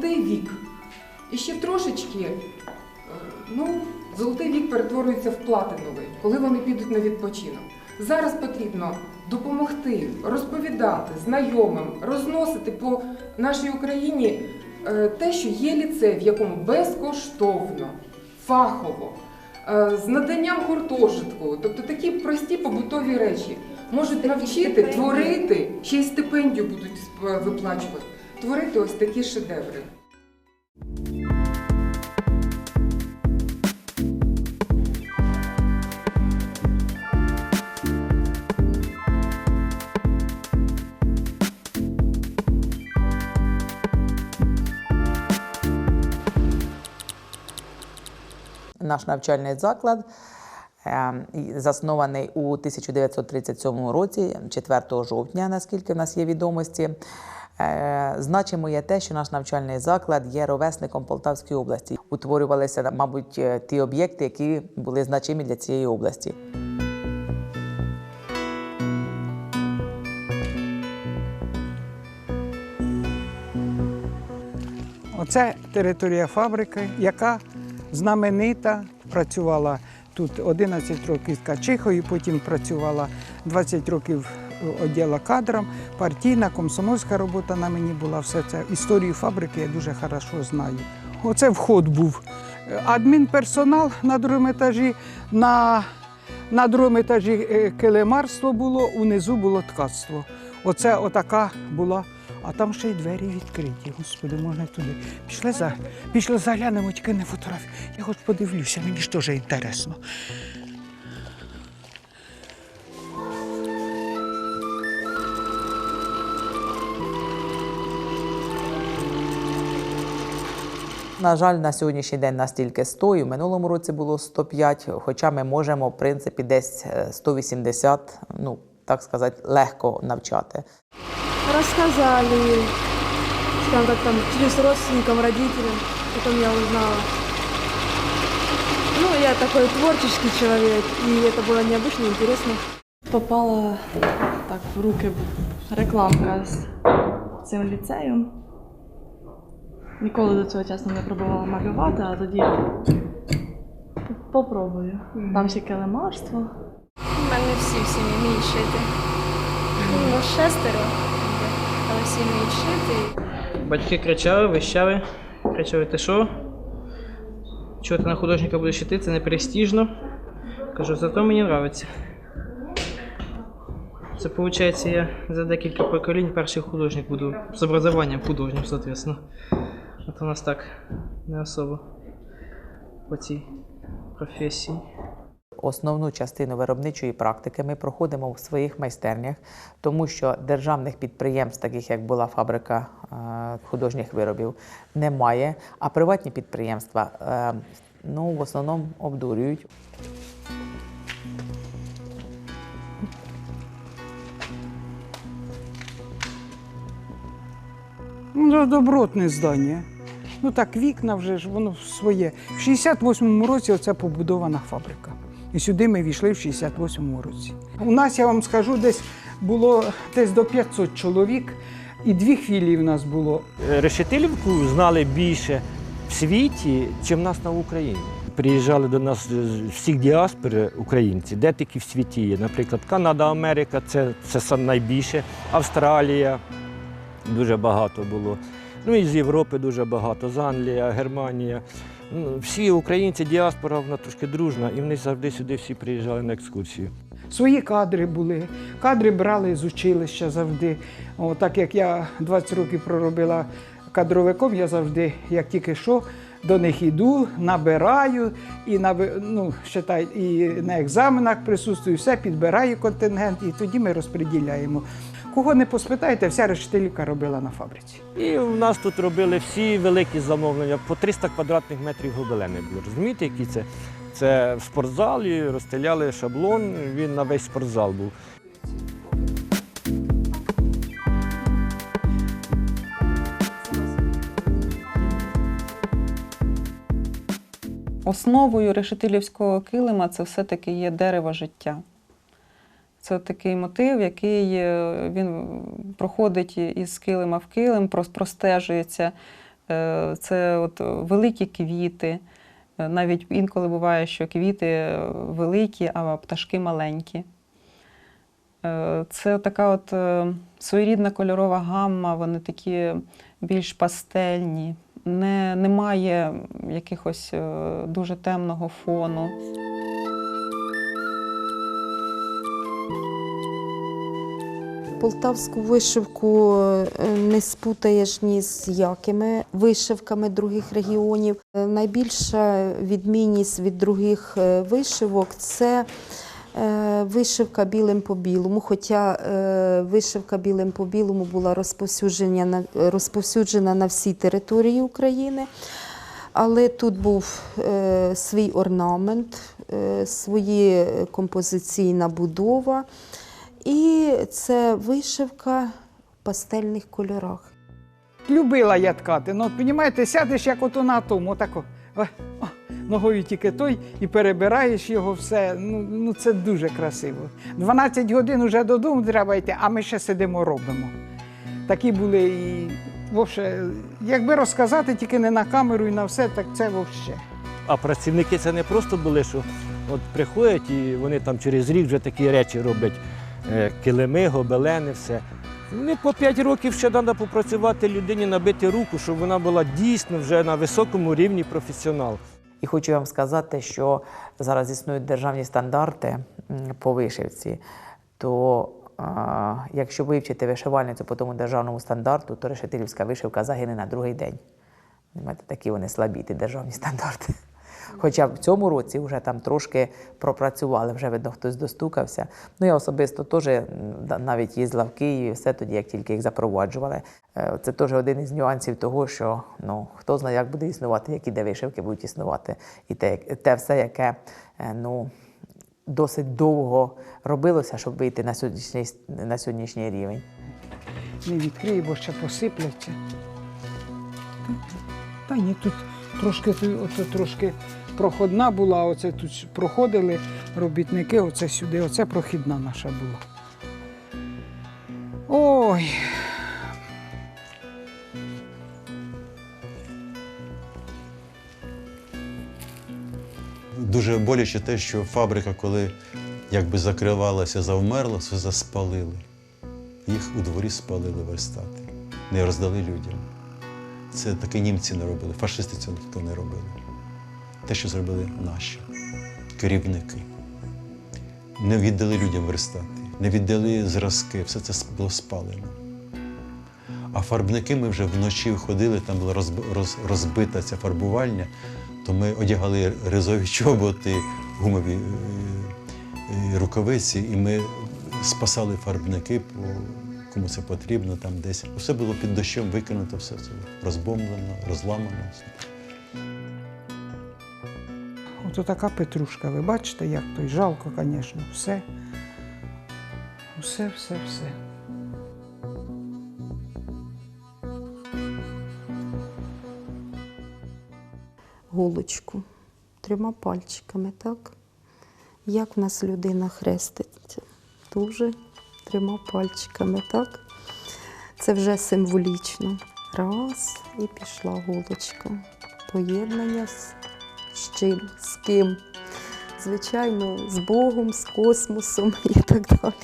золотий вік. І ще трошечки, е, ну, золотий вік перетворюється в платиновий, коли вони підуть на відпочинок. Зараз потрібно допомогти, розповідати знайомим, розносити по нашій Україні е, те, що є ліцей, в якому безкоштовно, фахово, е, з наданням гуртожитку, тобто такі прості побутові речі можуть навчити творити, ще й стипендію будуть виплачувати, творити ось такі шедеври. Наш навчальний заклад е, і заснований у 1937 році, 4 жовтня, наскільки в нас є відомості. Е, Значимо є те, що наш навчальний заклад є ровесником Полтавської області. Утворювалися, мабуть, е, ті об'єкти, які були значимі для цієї області. Оце територія фабрики, яка знаменита, працювала тут 11 років з Качихою, потім працювала 20 років відділа кадрам, партійна, комсомольська робота на мені була. Все це. Історію фабрики я дуже хорошо знаю. Оце вход був. Адмінперсонал на другому етажі, на, на другому етажі е, килимарство було, унизу було ткацтво. Оце отака була. А там ще й двері відкриті. Господи, можна туди. Пішли, за, пішли заглянемо, тільки не фотографію. Я хоч подивлюся, мені ж теж інтересно. На жаль, на сьогоднішній день нас тільки 100, і в минулому році було 105, хоча ми можемо, в принципі, десь е, 180, ну, так сказати, легко навчати. Рассказали, скажем так, там, через родственникам, родителям, потом я узнала. Ну, я такой творческий человек, и это было необычно интересно. Попала так в руки рекламка з цим ліцеєм. Ніколи до цього чесно не пробувала малювати, а тоді попробую. Там ще килимарство. У мене всі в сім'ї вміють шити. Ну, шестеро, але всі вміють шити. Батьки кричали, вищали, кричали, ти що? Чого ти на художника будеш йти, це не престижно. Кажу, зато мені подобається. Це виходить, я за декілька поколінь перший художник буду з образованням художнім, соответственно. А то у нас так не особо по цій професії. Основну частину виробничої практики ми проходимо в своїх майстернях, тому що державних підприємств, таких як була фабрика е, художніх виробів, немає. А приватні підприємства е, ну, в основному обдурюють. Ну, добротне здання. Ну так, вікна вже ж воно своє. В 68-му році оце побудована фабрика. І сюди ми війшли в 68-му році. У нас, я вам скажу, десь було десь до 500 чоловік, і дві хвилі в нас було. Решетилівку знали більше в світі, ніж нас на Україні. Приїжджали до нас з всіх діаспор українці, де тільки в світі є. Наприклад, Канада, Америка це, це найбільше, Австралія дуже багато було. Ну і з Європи дуже багато, з Англії, Германія. Ну, всі українці, діаспора, вона трошки дружна, і вони завжди сюди всі приїжджали на екскурсію. Свої кадри були. Кадри брали з училища завжди. О, так як я 20 років проробила кадровиком, я завжди, як тільки що, до них іду, набираю і ну, считай, і на екзаменах присутствую, все підбираю контингент, і тоді ми розподіляємо. Кого не поспитаєте, вся решетилівка робила на фабриці. І в нас тут робили всі великі замовлення, по 300 квадратних метрів гобелени було. Розумієте, які це? Це в спортзалі розстріляли шаблон, він на весь спортзал був. Основою решетилівського килима це все-таки є дерево життя. Це такий мотив, який е, він проходить із килима в килим, прос- простежується. Е, Це от великі квіти. Е, Навіть інколи буває, що квіти великі, а пташки маленькі. Це така от своєрідна кольорова гамма, вони такі більш пастельні, не, немає якихось дуже темного фону. Полтавську вишивку е, не спутаєш ні з якими вишивками других регіонів. Е, Найбільша відмінність від других е, вишивок це вишивка білим по білому. Хоча вишивка білим по білому була розповсюджена на, розповсюджена на всій території України. Але тут був е, свій орнамент, е, своя композиційна будова. І це вишивка в пастельних кольорах. Любила я ткати. Ну, от, розумієте, сядеш як ото на тому, отако. о, о, Ногою тільки той і перебираєш його все. Ну, ну це дуже красиво. 12 годин вже додому треба йти, а ми ще сидимо робимо. Такі були і вовше, якби розказати тільки не на камеру і на все, так це вовще. А працівники це не просто були, що от приходять і вони там через рік вже такі речі роблять. Е, Килими, гобелени, все. Вони по 5 років ще треба попрацювати людині, набити руку, щоб вона була дійсно вже на високому рівні професіонал. І хочу вам сказати, що зараз існують державні стандарти по вишивці, то а, якщо вивчити вишивальницю по тому державному стандарту, то решетилівська вишивка загине на другий день. Такі вони слабі, ті державні стандарти. Хоча в цьому році вже там трошки пропрацювали, вже видно, хтось достукався. Ну, я особисто теж навіть їздила в Києві, все тоді, як тільки їх запроваджували. Е, Це теж один із нюансів того, що ну, хто знає, як буде існувати, які де вишивки будуть існувати. І те, те все, яке е, ну, досить довго робилося, щоб вийти на сьогоднішній, на сьогоднішній рівень. Не відкрию, бо ще посипляться. Та, ні, тут трошки, оце трошки проходна була, оце тут проходили робітники, оце сюди, оце прохідна наша була. Ой. Дуже боляче те, що фабрика, коли якби закривалася, завмерла, все заспалили. Їх у дворі спалили верстати, не роздали людям. Це таке німці не робили, фашисти цього ніхто не робили. Те, що зробили наші керівники. Не віддали людям верстати, не віддали зразки, все це було спалено. А фарбники ми вже вночі ходили, там була розб- роз- розбита ця фарбувальня, то ми одягали ризові чоботи, гумові е, е, рукавиці, і ми спасали фарбники, кому це потрібно, там десь. Все було під дощем викинуто, все це розбомблено, розламано. Ото така петрушка, ви бачите, як той жалко, звісно, все. Все, все, все. Голочку трьома пальчиками, так? Як в нас людина хреститься? Дуже трьома пальчиками, так? Це вже символічно. Раз і пішла голочка. Поєднання з, з чим, з ким? Звичайно, з Богом, з космосом і так далі.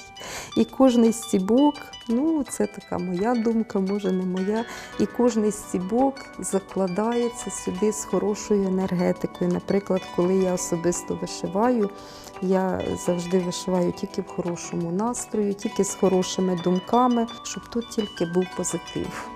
І кожний стібок, ну це така моя думка, може не моя. І кожний стібок закладається сюди з хорошою енергетикою. Наприклад, коли я особисто вишиваю, я завжди вишиваю тільки в хорошому настрою, тільки з хорошими думками, щоб тут тільки був позитив.